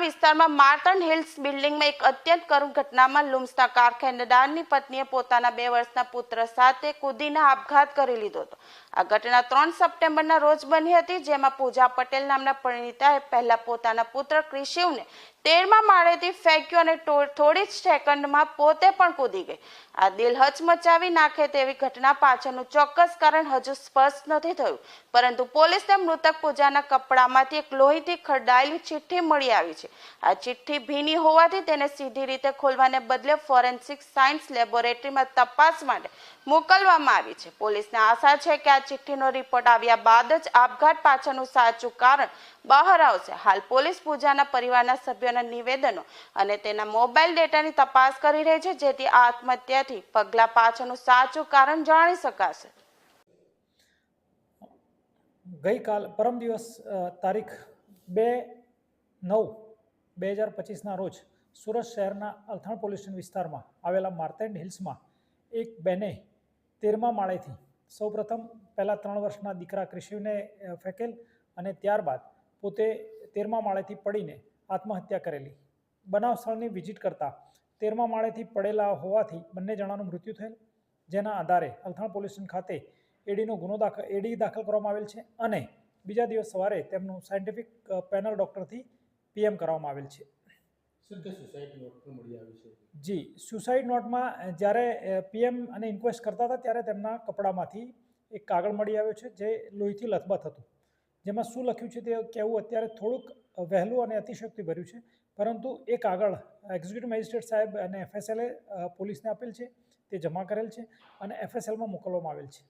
વિસ્તારમાં માર્ટન હિલ્સ બિલ્ડિંગમાં એક અત્યંત કરુણ ઘટનામાં લુમ્સના કારખાનેદારની પત્નીએ પોતાના બે વર્ષના પુત્ર સાથે કૂદીને આપઘાત કરી લીધો હતો. આ ઘટના ત્રણ સપ્ટેમ્બરના રોજ બની હતી, જેમાં પૂજા પટેલ નામના પરિણીતાએ પહેલા પોતાના પુત્ર ક્રિશિવને તેરમાં માળેથી ફેંક્યો અને થોડી જ સેકન્ડમાં પોતે પણ કૂદી ગઈ. આ દિલ હચમચાવી નાખે તેવી ઘટના પાછળનું ચોક્કસ કારણ હજુ સ્પષ્ટ નથી થયું, પરંતુ પોલીસને મૃતક પૂજાના કપડામાંથી એક લોહીથી ખરડાયેલી ચિઠ્ઠી મળી આવી છે. આ ચિઠ્ઠી ભીની હોવાથી તેને સીધી રીતે ખોલવાને બદલે ફોરેન્સિક સાયન્સ લેબોરેટરીમાં તપાસ માટે મોકલવામાં આવી છે. પોલીસને આશા છે કે આ ચિઠ્ઠીનો રિપોર્ટ આવ્યા બાદ જ આપઘાત પાછળનું સાચું કારણ બહાર આવશે. હાલ પોલીસ પૂજાના પરિવારના સભ્યોના નિવેદનો અને તેના મોબાઈલ ડેટાની તપાસ કરી રહી છે, જેથી આ આત્મહત્યાથી પગલા પાછળનું સાચું કારણ જાણી શકાશે. ગઈકાલ પરમ દિવસ તારીખ બે નવ બે હજાર પચીસના રોજ સુરત શહેરના અલથાણ પોલીસ સ્ટેશન વિસ્તારમાં આવેલા માર્તેન્ડ હિલ્સમાં એક બેને તેરમા માળેથી સૌપ્રથમ પહેલાં ત્રણ વર્ષના દીકરા ક્રિશિવને ફેંકેલ અને ત્યારબાદ પોતે તેરમા માળેથી પડીને આત્મહત્યા કરેલી. બનાવ સ્થળની વિઝિટ કરતા તેરમા માળેથી પડેલા હોવાથી બંને જણાનું મૃત્યુ થયેલ, જેના આધારે અલથાણ પોલીસ સ્ટેશન ખાતે એડીનો ગુનો દાખલ એડી દાખલ કરવામાં આવેલ છે અને બીજા દિવસ સવારે તેમનું સાયન્ટિફિક પેનલ ડૉક્ટરથી પીએમ કરવામાં આવેલ છે. જી સુસાઇડ નોટમાં જ્યારે પીએમ અને ઇન્ક્વેસ્ટ કરતા હતા ત્યારે તેમના કપડામાંથી એક કાગળ મળી આવ્યો છે જે લોહીથી લથબથ હતું. જેમાં શું લખ્યું છે તે કહેવું અત્યારે થોડુંક વહેલું અને અતિશક્તિ ભર્યું છે. પરંતુ એ કાગળ એક્ઝિક્યુટિવ મેજિસ્ટ્રેટ સાહેબ અને એફએસએલે પોલીસને આપેલ છે તે જમા કરેલ છે અને એફએસએલમાં મોકલવામાં આવેલ છે.